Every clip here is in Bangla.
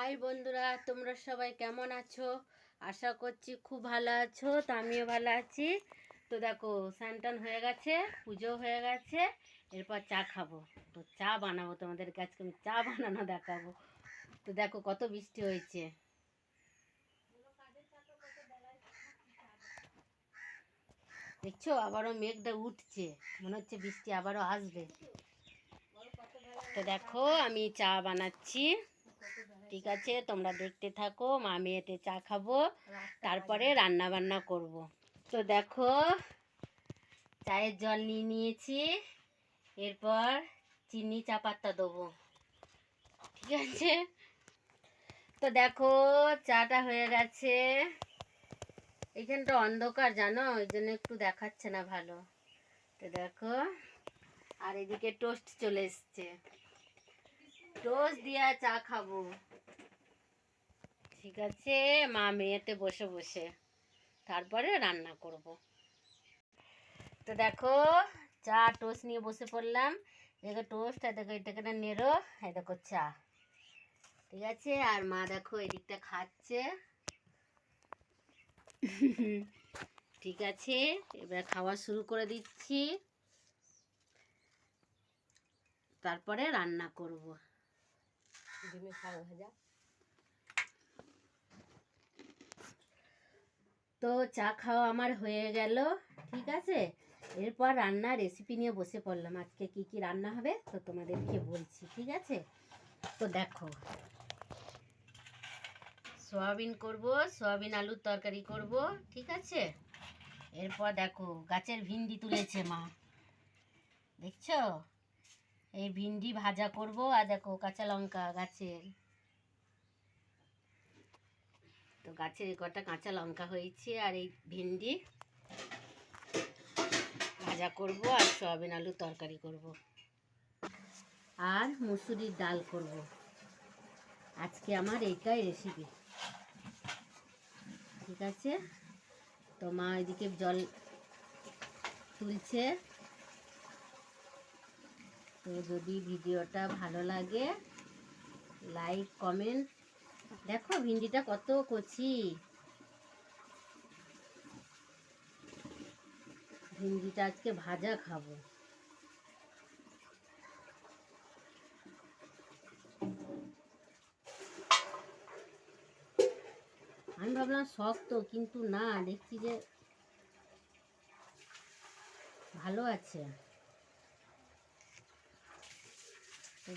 হাই বন্ধুরা, তোমরা সবাই কেমন আছো? আশা করছি খুব ভালো আছো, তো আমিও ভালো আছি। তো দেখো, স্নান হয়ে গেছে পুজো হয়ে গেছে, এরপর চা খাব। তো চা বানাবো তোমাদের কাছে আমি চা বানানো দেখাবো। তো দেখো, কত বৃষ্টি হয়েছে। দেখছ, আবারও মেঘটা উঠছে, মনে হচ্ছে বৃষ্টি আবারও আসবে। তো দেখো, আমি চা বানাচ্ছি। ঠিক আছে তোমরা দেখতে থাকো মা মেয়েতে চা খাব তারপরে রান্না বান্না করব। তো দেখো চায়ের জল নিয়ে নিয়েছি এরপর চিনি চা পাতা দেবো। ঠিক আছে? তো দেখো চাটা হয়ে গেছে। এখানটা অন্ধকার জানো? ওই জন্য একটু দেখাচ্ছে না ভালো। তো দেখো আর এদিকে টোস্ট চলে এসছে। টোস্ট দিয়া চা খাব। ঠিক আছে, মা মেয়েতে বসে বসে। তারপরে রান্না করব। তো দেখো, চা টোস্ট নিয়ে বসে পড়লাম। দেখো টোস্ট আর দেখো এটাকে নেড়ো, এই দেখো চা। ঠিক আছে, আর মা দেখো এদিকটা খাচ্ছে। ঠিক আছে, এবার খাওয়া শুরু করে দিচ্ছি। তারপরে রান্না করব। ভাজা। তো চা খাওয়া আমার হয়ে গেল, ঠিক আছে? এরপর রান্না রেসিপি নিয়ে বসে পড়লাম। আজকে কি কি রান্না হবে তো তোমাদেরকে বলছি, ঠিক আছে? তো দেখো, সোয়াবিন করব, সোয়াবিন আলুর তরকারি করব, ঠিক আছে? এরপর দেখো, গাছের ভিন্ডি তুলেছে মা। দেখছ? এই ভিন্ডি ভাজা করব, আর দেখো কাঁচা লঙ্কা গাছের। তো গাছের কটা কাঁচা লঙ্কা হয়েছে আর এই ভিন্ডি ভাজা করব আর সয়াবিন আলু তরকারি করব। আর মুসুরির ডাল করব। আজকে আমার এইটাই রেসিপি ঠিক আছে? তো মা এদিকে জল তুলছে। তো যদি ভিডিওটা ভালো লাগে লাইক কমেন্ট দেখো, ভিন্ডিটা কত কচি। ভিন্ডিটা আজকে ভাজা খাব। আমি ভাবলাম শক্ত, কিন্তু না, দেখছি যে ভালো আছে।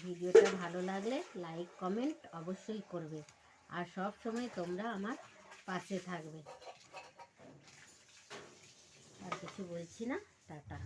ভিডিওটা ভালো লাগলে লাইক, কমেন্ট অবশ্যই করবে। আর সব সময় তোমরা আমার পাশে থাকবে। আর কিছু বলছি না টাটা।